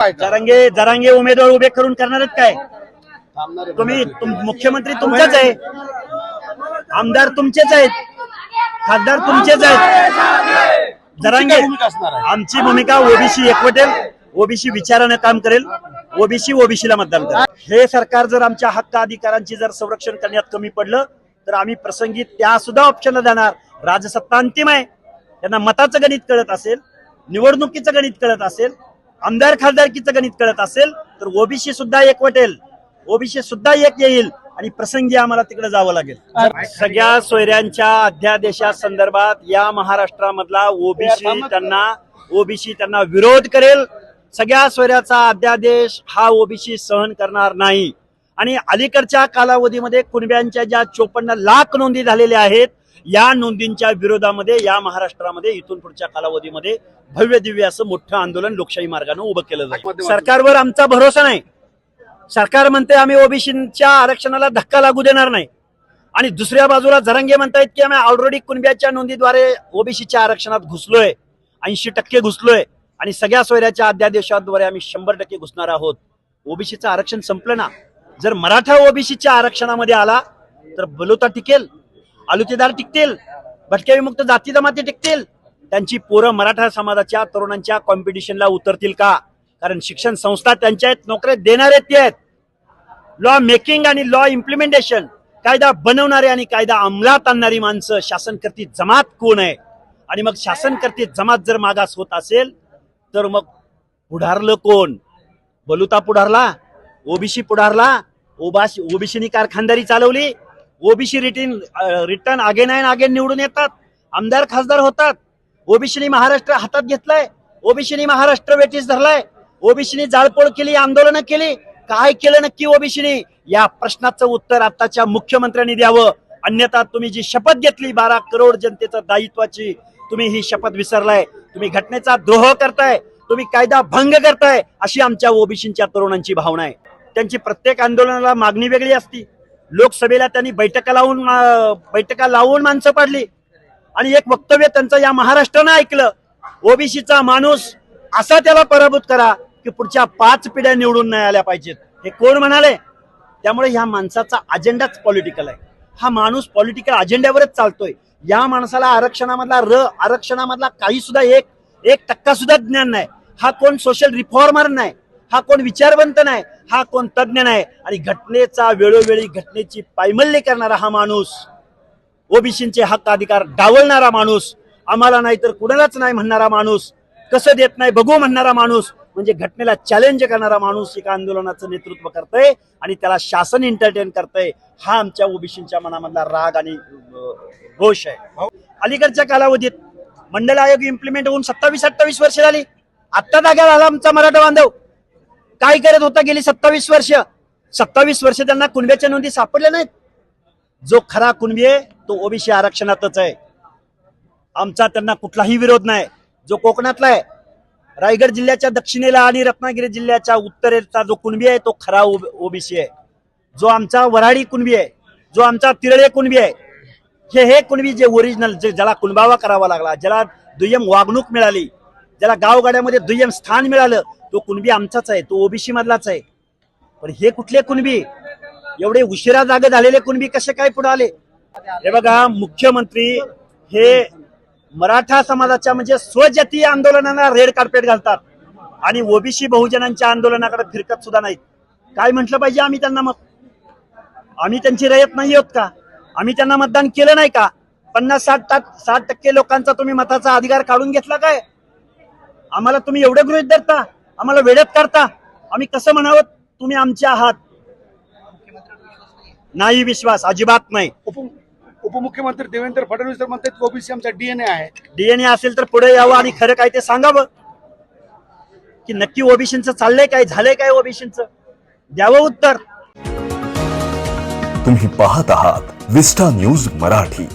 जरांगे जरांगे उमेदवार उभे करून करणार आहेत काय तुम्ही तुम- मुख्यमंत्री तुमचेच आहे आमदार तुमचेच आहेत. खासदार तुमचेच आहेत. जरांगे आमची भूमिका ओबीसी एकवटेल. ओबीसी विचारानं काम करेल. ओबीसी ओबीसीला मतदान करेल. हे सरकार जर आमच्या हक्क अधिकारांची जर संरक्षण करण्यात कमी पडलं तर आम्ही प्रसंगी त्या सुद्धा ऑप्शनला जाणार. राजसत्ता अंतिम आहे. त्यांना मताचं गणित कळत असेल निवडणुकीचं गणित कळत असेल आमदार खासदारकीचं गणित कळत असेल तर ओबीसी सुद्धा एक वटेल ओबीसी सुद्धा एक येईल आणि प्रसंगी आम्हाला तिकडे जावं लागेल. सगळ्या सोयऱ्यांच्या अध्यादेशा संदर्भात या महाराष्ट्रामधला ओबीसी त्यांना ओबीसी त्यांना विरोध करेल. सगळ्या सोयऱ्याचा अध्यादेश हा ओबीसी सहन करणार नाही. आणि अलीकडच्या कालावधीमध्ये कुणब्यांच्या ज्या चोपन्न लाख नोंदी झालेल्या आहेत या नोंदींच्या विरोधामध्ये या महाराष्ट्रामध्ये इथून पुढच्या कालावधीमध्ये भव्य दिव्य असं मोठं आंदोलन लोकशाही मार्गाने उभं केलं जाईल. सरकारवर आमचा भरोसा नाही. सरकार म्हणते आम्ही ओबीसीच्या आरक्षणाला धक्का लागू देणार नाही. आणि दुसऱ्या बाजूला जरंगे म्हणतायत की आम्ही ऑलरेडी कुणब्याच्या नोंदीद्वारे ओबीसीच्या आरक्षणात घुसलोय. ऐंशी टक्के घुसलोय. आणि सगळ्या सोयऱ्याच्या अध्यादेशाद्वारे आम्ही शंभर टक्के घुसणार आहोत. ओबीसीचं आरक्षण संपलं ना. जर मराठा ओबीसीच्या आरक्षणामध्ये आला तर बलुता टिकेल. आलुतेदार टिकतील भटक्या विमुक्त जाती जमाती टिकतील. त्यांची पोरं मराठा समाजाच्या तरुणांच्या कॉम्पिटिशनला उतरतील का? कारण शिक्षण संस्था त्यांच्या आहेत नोकऱ्या देणारे ते आहेत. लॉ मेकिंग आणि लॉ इम्प्लिमेंटेशन कायदा बनवणारे आणि कायदा अंमलात आणणारी माणसं शासनकर्ती जमात कोण आहे? आणि मग शासनकर्ती जमात जर मागास होत असेल तर मग पुढारलं कोण? बलुता पुढारला? ओबीसी पुढारला? ओबाशी ओबीसीनी कारखानदारी चालवली? OBC return return again and again निवडून येतात. आमदार खासदार होतात. ओबीसीनी महाराष्ट्र हातात घेतलाय. ओबीसीनी महाराष्ट्र वेटीस धरलाय. ओबीसीनी जाळपोळ केली आंदोलनं केली. काय केलं नक्की ओबीसीनी? या प्रश्नाचं उत्तर आताच्या मुख्यमंत्र्यांनी द्यावं. अन्यथा तुम्ही जी शपथ घेतली बारा करोड जनतेचं दायित्वाची तुम्ही ही शपथ विसरलाय. तुम्ही घटनेचा द्रोह करताय. तुम्ही कायदा भंग करताय अशी आमच्या ओबीसीच्या तरुणांची भावना आहे. त्यांची प्रत्येक आंदोलनाला मागणी वेगळी असती. लोकसभेला त्यांनी बैठका लावून बैठका लावून माणसं पाडली. आणि एक वक्तव्य त्यांचं या महाराष्ट्रानं ऐकलं. ओबीसीचा माणूस असा त्याला पराभूत करा की पुढच्या पाच पिढ्या निवडून नाही आल्या पाहिजेत. हे कोण म्हणाले? त्यामुळे ह्या माणसाचा अजेंडाच पॉलिटिकल आहे. हा माणूस पॉलिटिकल अजेंड्यावरच चालतोय. या माणसाला आरक्षणामधला र आरक्षणामधला काही सुद्धा एक एक टक्का सुद्धा ज्ञान नाही. हा कोण सोशल रिफॉर्मर नाही. हा कोण विचारवंत नाही. हा कोण तज्ज्ञ नाही. आणि घटनेचा वेळोवेळी घटनेची पायमल्ली करणारा हा माणूस ओबीसींचे हक्क अधिकार डावलणारा माणूस आम्हाला नाही तर कुणालाच नाही म्हणणारा माणूस कसं देत नाही बघू म्हणणारा माणूस म्हणजे घटनेला चॅलेंज करणारा माणूस एका आंदोलनाचं नेतृत्व करतय आणि त्याला शासन एंटरटेन करतय. हा आमच्या ओबीसींच्या मनामधला राग आणि रोष आहे. अलीकडच्या कालावधीत मंडल आयोग इम्प्लिमेंट होऊन सत्तावीस अठ्ठावीस वर्ष झाली. आत्ता जागा झाला आमचा मराठा बांधव. काय करत होता गेली सत्तावीस वर्ष? सत्तावीस वर्ष त्यांना कुणब्याच्या नोंदी सापडल्या नाहीत. जो खरा कुणबी आहे तो ओबीसी आरक्षणातच आहे. आमचा त्यांना कुठलाही विरोध नाही. जो कोकणातला आहे रायगड जिल्ह्याच्या दक्षिणेला आणि रत्नागिरी जिल्ह्याच्या उत्तरेचा जो कुणबी आहे तो खरा ओबीसी आहे. जो आमचा वराडी कुणबी आहे जो आमचा तिरळे कुणबी आहे हे हे कुणबी जे ओरिजिनल जे ज्याला कुणबावा करावा लागला ज्याला दुय्यम वागणूक मिळाली ज्याला गावगाड्यामध्ये दुय्यम स्थान मिळालं तो कुणबी आमचाच आहे तो ओबीसी मधलाच आहे. पण हे कुठले कुणबी? एवढे उशिरा जागे झालेले कुणबी कसे काय पुढे आले? हे बघा मुख्यमंत्री हे मराठा समाजाच्या म्हणजे स्वजातीय आंदोलनाला रेड कार्पेट घालतात. आणि ओबीसी बहुजनांच्या आंदोलनाकडे फिरकत सुद्धा नाहीत. काय म्हटलं पाहिजे आम्ही त्यांना मग? आम्ही त्यांची रयत नाही आहोत का? आम्ही त्यांना मतदान केलं नाही का? पन्नास साठ साठ टक्के लोकांचा तुम्ही मताचा अधिकार काढून घेतला काय? आम्हाला तुम्ही एवढं गृहित धरता आम्हाला वेळेत करता. आम्ही कसं म्हणावं? तुम्ही आमचे आहात. नाही विश्वास अजिबात नाही. उप उपमुख्यमंत्री देवेंद्र फडणवीस तर म्हणतात ओबीसी आमचा डीएनए आहे. डीएनए असेल तर पुढे यावं आणि खरं काय ते सांगावं. की नक्की ओबीसीचं चाललंय काय झालंय काय ओबीसीचं? द्यावं उत्तर. तुम्ही पाहत आहात विस्टा न्यूज मराठी.